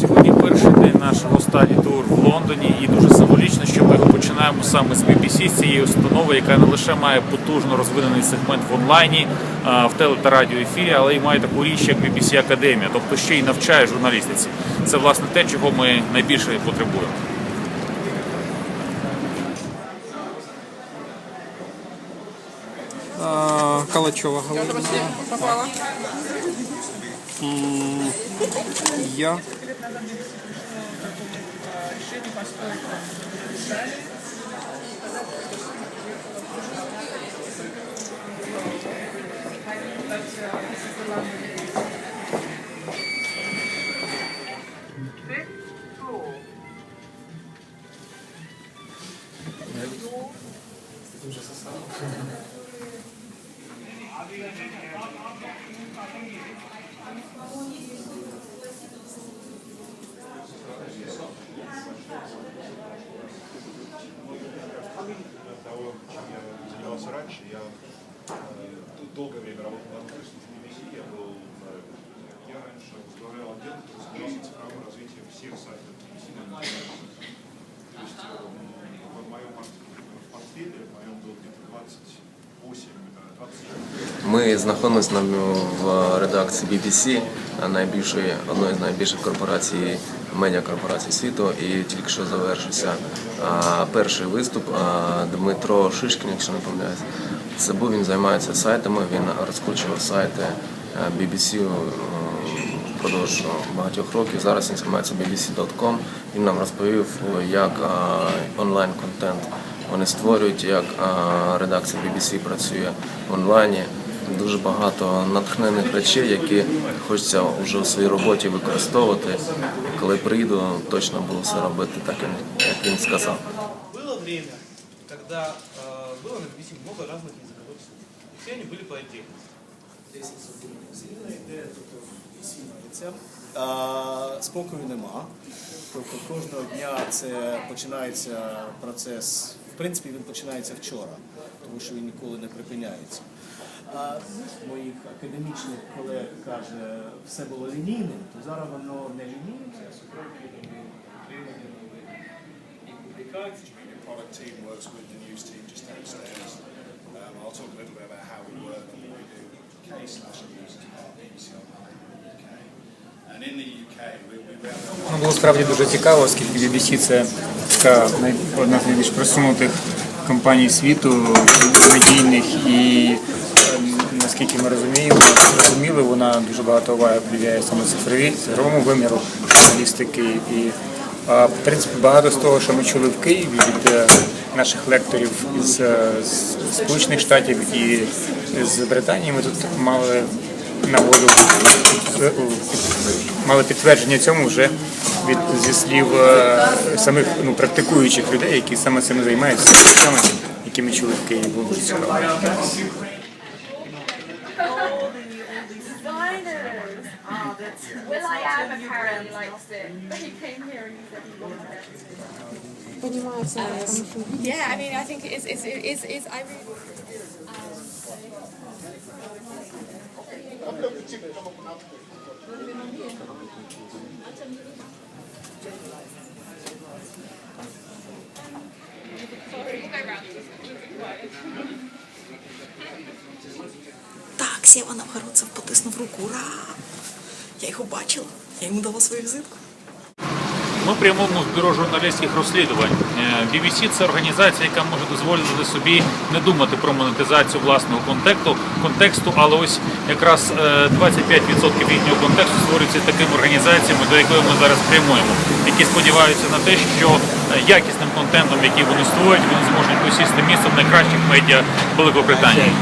Сьогодні перший день нашого стаді тур в Лондоні, і дуже символічно, починаємо саме з BBC, з цієї установи, яка не лише має потужно розвинений сегмент в онлайні, в теле та радіоефірі, але й має таку річ, як BBC Академія, тобто ще й навчає журналістиці. Це власне те, чого ми найбільше потребуємо. А, Калачева Галина. М, Я. того, занимался раньше. Я э, тут долгое время работал на английском с BBC. Я был, э, я раньше возглавлял отдел, который занимался цифровым развитием всех сайтов BBC на интернете. То есть э, в моем пort- в портфеле, в моем было где-то 28, э, 27 Ми знаходимося на- в редакції BBC, найбільшої, одної з найбільших корпорацій, медіакорпорацій світу. І тільки що завершився перший виступ Дмитро Шишкін, якщо не помиляюсь. Це був він займається сайтами, він розкручував сайти а, BBC е, впродовж багатьох років. Зараз він займається BBC.com. Він нам розповів, як онлайн-контент вони створюють, як редакція BBC працює в онлайні Дуже багато натхнених речей, які хочеться вже у своїй роботі використовувати. Коли приїду, точно буду все робити так, як він сказав. Было время, когда э, было на BBC много разных языковых служб. И все они были по отдельности. йде тобто всі рецепт. А, спокою нема. Тобто кожного дня це починається процес. В принципі, він починається вчора, тому що він ніколи не припиняється. А з моїх академічних колег каже, все було лінійним, то зараз воно не лінійне. Um, I'll talk a little bit about how we work and what we do. UK slash news as part of BBC Online in the UK. And in the UK, we, we run Ну, було справді дуже цікаво, оскільки BBC це така одна з найбільш просунутих компаній світу, медійних і наскільки ми розуміємо, розуміли, вона дуже багато уваги приділяє саме цифрові, цифровому виміру журналістики. І в принципі багато з того, що ми чули в Києві від е, наших лекторів із е, Сполучених Штатів і з Британії, ми тут мали нагоду е, мали підтвердження цьому вже від зі слів е, самих ну, практикуючих людей, які саме цим займаються, речами, які ми чули в Києві. Було дуже цікаво. Що Yeah, I mean, I think it's, it's, it's, it's I really... Так, Сєва Новгородцев потиснув руку. Ура! Я його бачила, я йому дала свою візитку. Ми прямуємо в бюро журналістських розслідувань. Е, BBC – це організація, яка може дозволити собі не думати про монетизацію власного контексту, контексту, але ось якраз е, 25% їхнього контексту створюється такими організаціями, до якої ми зараз прямуємо, які сподіваються на те, що е, якісним контентом, який вони створюють, вони зможуть посісти місце в найкращих медіа Великобританії.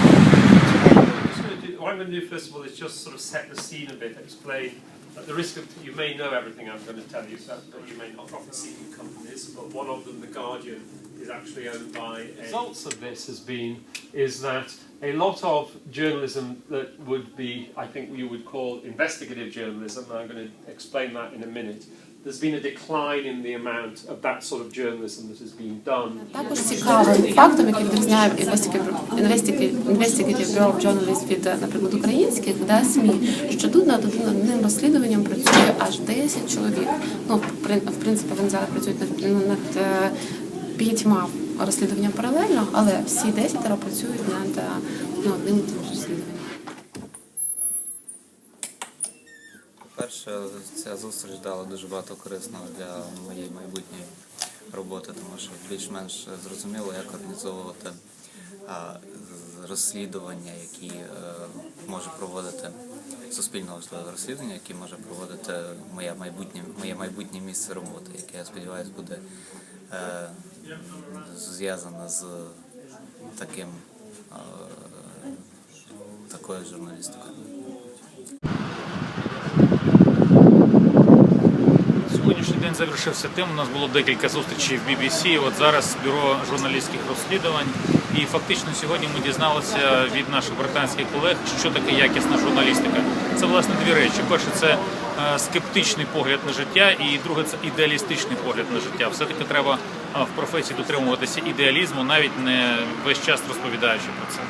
Going to do first of all just sort of set the scene a bit, explain at the risk of you may know everything I'm going to tell you, but you may not profit seeking companies. But one of them, The Guardian, is actually owned by. A results of this has been is that a lot of journalism that would be, I think, you would call investigative journalism. and I'm going to explain that in a minute. There's been a decline in the amount of that sort of journalism that has been done. Також цікавим фактом, який відрізняє Investigative Bureau of від, е, наприклад, українських да, СМІ, що тут над одним розслідуванням працює аж 10 чоловік. Ну, в прин- в принципі, вони зараз працюють над, над е, п'ятьма розслідуванням паралельно, але всі 10 працюють над е, ну, одним і тим же розслідуванням. Перше, ця зустріч дала дуже багато корисного для моєї майбутньої роботи, тому що більш-менш зрозуміло, як організовувати розслідування, які е, може проводити суспільно важливе розслідування, які може проводити моє майбутнє, моє майбутнє місце роботи, яке я сподіваюся буде зв'язане з таким е, такою журналістикою. Сьогоднішній день завершився тим. У нас було декілька зустрічей в BBC. От зараз бюро журналістських розслідувань. І фактично сьогодні ми дізналися від наших британських колег, що таке якісна журналістика. Це власне дві речі. Перше, це е, скептичний погляд на життя, і друге це ідеалістичний погляд на життя. Все-таки треба е, в професії дотримуватися ідеалізму, навіть не весь час розповідаючи про це.